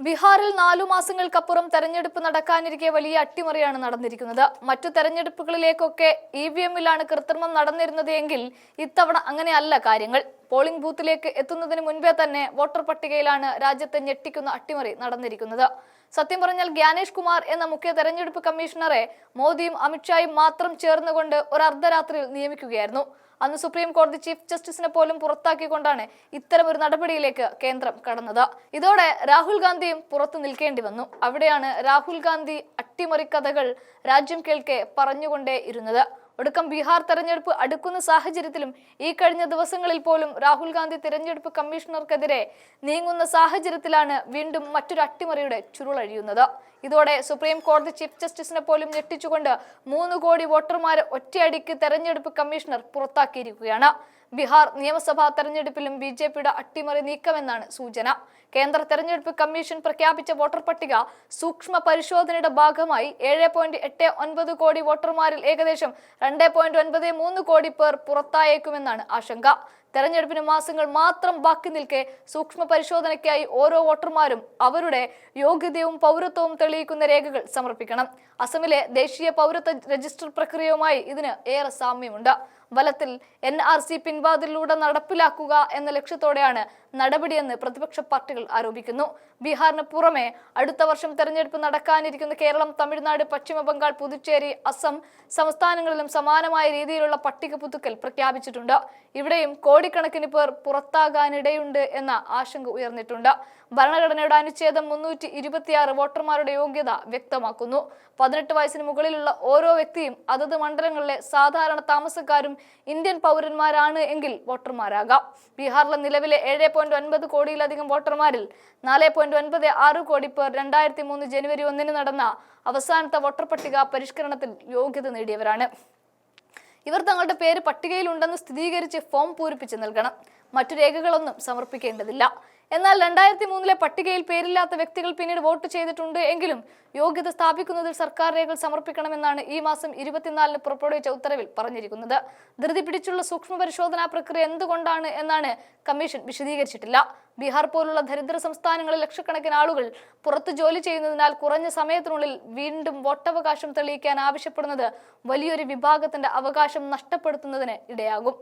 ബീഹാറിൽ നാലു മാസങ്ങൾക്കപ്പുറം തെരഞ്ഞെടുപ്പ് നടക്കാനിരിക്കെ വലിയ അട്ടിമറിയാണ് നടന്നിരിക്കുന്നത്. മറ്റു തെരഞ്ഞെടുപ്പുകളിലേക്കൊക്കെ ഇ വി എമ്മിലാണ് കൃത്രിമം നടന്നിരുന്നത് എങ്കിൽ ഇത്തവണ അങ്ങനെയല്ല കാര്യങ്ങൾ. പോളിംഗ് ബൂത്തിലേക്ക് എത്തുന്നതിന് മുൻപേ തന്നെ വോട്ടർ പട്ടികയിലാണ് രാജ്യത്തെ ഞെട്ടിക്കുന്ന അട്ടിമറി നടന്നിരിക്കുന്നത്. സത്യം പറഞ്ഞാൽ ഗ്യാനേഷ് കുമാർ എന്ന മുഖ്യ തെരഞ്ഞെടുപ്പ് കമ്മീഷണറെ മോദിയും അമിത്ഷായും മാത്രം ചേർന്നുകൊണ്ട് ഒരു അർദ്ധരാത്രിയിൽ നിയമിക്കുകയായിരുന്നു. അന്ന് സുപ്രീം കോടതി ചീഫ് ജസ്റ്റിസിനെ പോലും പുറത്താക്കിക്കൊണ്ടാണ് ഇത്തരം ഒരു നടപടിയിലേക്ക് കേന്ദ്രം കടന്നത്. ഇതോടെ രാഹുൽ ഗാന്ധിയും പുറത്തു നിൽക്കേണ്ടി വന്നു. അവിടെയാണ് രാഹുൽ ഗാന്ധി അട്ടിമറി കഥകൾ രാജ്യം കേൾക്കെ പറഞ്ഞുകൊണ്ടേ ഇരുന്നത് ഒടുക്കം ബീഹാർ തെരഞ്ഞെടുപ്പ് അടുക്കുന്ന സാഹചര്യത്തിലും ഈ കഴിഞ്ഞ ദിവസങ്ങളിൽ പോലും രാഹുൽ ഗാന്ധി തിരഞ്ഞെടുപ്പ് കമ്മീഷണർക്കെതിരെ നീങ്ങുന്ന സാഹചര്യത്തിലാണ് വീണ്ടും മറ്റൊരു അട്ടിമറിയുടെ ചുരുളഴിയുന്നത് ഇതോടെ സുപ്രീം കോടതി ചീഫ് ജസ്റ്റിസിനെ പോലും ഞെട്ടിച്ചുകൊണ്ട് മൂന്ന് കോടി വോട്ടർമാരെ ഒറ്റയടിക്ക് തെരഞ്ഞെടുപ്പ് കമ്മീഷണർ പുറത്താക്കിയിരിക്കുകയാണ്. ബീഹാർ നിയമസഭാ തെരഞ്ഞെടുപ്പിലും ബി ജെ പിയുടെ അട്ടിമറി നീക്കമെന്നാണ് സൂചന. കേന്ദ്ര തെരഞ്ഞെടുപ്പ് കമ്മീഷൻ പ്രഖ്യാപിച്ച വോട്ടർ പട്ടിക സൂക്ഷ്മ പരിശോധനയുടെ ഭാഗമായി ഏഴ് പോയിന്റ് എട്ട് ഒൻപത് കോടി വോട്ടർമാരിൽ ഏകദേശം രണ്ട് പോയിന്റ് ഒൻപത് മൂന്ന് കോടി പേർ പുറത്തായേക്കുമെന്നാണ് ആശങ്ക. തെരഞ്ഞെടുപ്പിന് മാസങ്ങൾ മാത്രം ബാക്കി നിൽക്കെ സൂക്ഷ്മ പരിശോധനയ്ക്കായി ഓരോ വോട്ടർമാരും അവരുടെ യോഗ്യതയും പൗരത്വവും തെളിയിക്കുന്ന രേഖകൾ സമർപ്പിക്കണം. അസമിലെ ദേശീയ പൗരത്വ രജിസ്റ്റർ പ്രക്രിയയുമായി ഇതിന് ഏറെ സാമ്യമുണ്ട്. ഫലത്തിൽ എൻ ആർ സി പിൻവാതിലൂടെ നടപ്പിലാക്കുക എന്ന ലക്ഷ്യത്തോടെയാണ് നടപടിയെന്ന് പ്രതിപക്ഷ പാർട്ടികൾ ആരോപിക്കുന്നു. ബീഹാറിന് പുറമെ അടുത്ത വർഷം തെരഞ്ഞെടുപ്പ് നടക്കാനിരിക്കുന്ന കേരളം തമിഴ്നാട് പശ്ചിമബംഗാൾ പുതുച്ചേരി അസം സംസ്ഥാനങ്ങളിലും സമാനമായ രീതിയിലുള്ള പട്ടിക പുതുക്കൽ പ്രഖ്യാപിച്ചിട്ടുണ്ട്. ഇവിടെയും കോടിക്കണക്കിന് പേർ പുറത്താകാനിടയുണ്ട് എന്ന ആശങ്ക ഉയർന്നിട്ടുണ്ട്. ഭരണഘടനയുടെ അനുച്ഛേദം മുന്നൂറ്റി ഇരുപത്തിയാറ് വോട്ടർമാരുടെ യോഗ്യത വ്യക്തമാക്കുന്നു. പതിനെട്ട് വയസ്സിന് മുകളിലുള്ള ഓരോ വ്യക്തിയും അതത് മണ്ഡലങ്ങളിലെ സാധാരണ താമസക്കാരും ഇന്ത്യൻ പൗരന്മാരാണ് എങ്കിൽ വോട്ടർമാരാകാം. ബീഹാറിലെ നിലവിലെ ഏഴ് പോയിന്റ് ഒൻപത് കോടിയിലധികം വോട്ടർമാരിൽ നാല് പോയിന്റ് ഒൻപത് ആറ് കോടി പേർ രണ്ടായിരത്തി മൂന്ന് ജനുവരി ഒന്നിന് നടന്ന അവസാനത്തെ വോട്ടർ പട്ടിക പരിഷ്കരണത്തിൽ യോഗ്യത നേടിയവരാണ്. ഇവർ തങ്ങളുടെ പേര് പട്ടികയിൽ ഉണ്ടെന്ന് സ്ഥിരീകരിച്ച് ഫോം പൂരിപ്പിച്ച് നൽകണം. മറ്റു രേഖകളൊന്നും സമർപ്പിക്കേണ്ടതില്ല. എന്നാൽ രണ്ടായിരത്തി മൂന്നിലെ പട്ടികയിൽ പേരില്ലാത്ത വ്യക്തികൾ പിന്നീട് വോട്ട് ചെയ്തിട്ടുണ്ട് എങ്കിലും യോഗ്യത സ്ഥാപിക്കുന്നതിൽ സർക്കാർ രേഖകൾ സമർപ്പിക്കണമെന്നാണ് ഈ മാസം ഇരുപത്തിനാലിന് പുറപ്പെടുവിച്ച ഉത്തരവിൽ പറഞ്ഞിരിക്കുന്നത്. ധൃതി പിടിച്ചുള്ള സൂക്ഷ്മ പരിശോധനാ പ്രക്രിയ എന്തുകൊണ്ടാണ് എന്നാണ് കമ്മീഷൻ വിശദീകരിച്ചിട്ടില്ല. ബീഹാർ പോലുള്ള ദരിദ്ര സംസ്ഥാനങ്ങളിൽ ലക്ഷക്കണക്കിന് ആളുകൾ പുറത്തു ജോലി ചെയ്യുന്നതിനാൽ കുറഞ്ഞ സമയത്തിനുള്ളിൽ വീണ്ടും വോട്ടവകാശം തെളിയിക്കാൻ ആവശ്യപ്പെടുന്നത് വലിയൊരു വിഭാഗത്തിന്റെ അവകാശം നഷ്ടപ്പെടുത്തുന്നതിന് ഇടയാകും.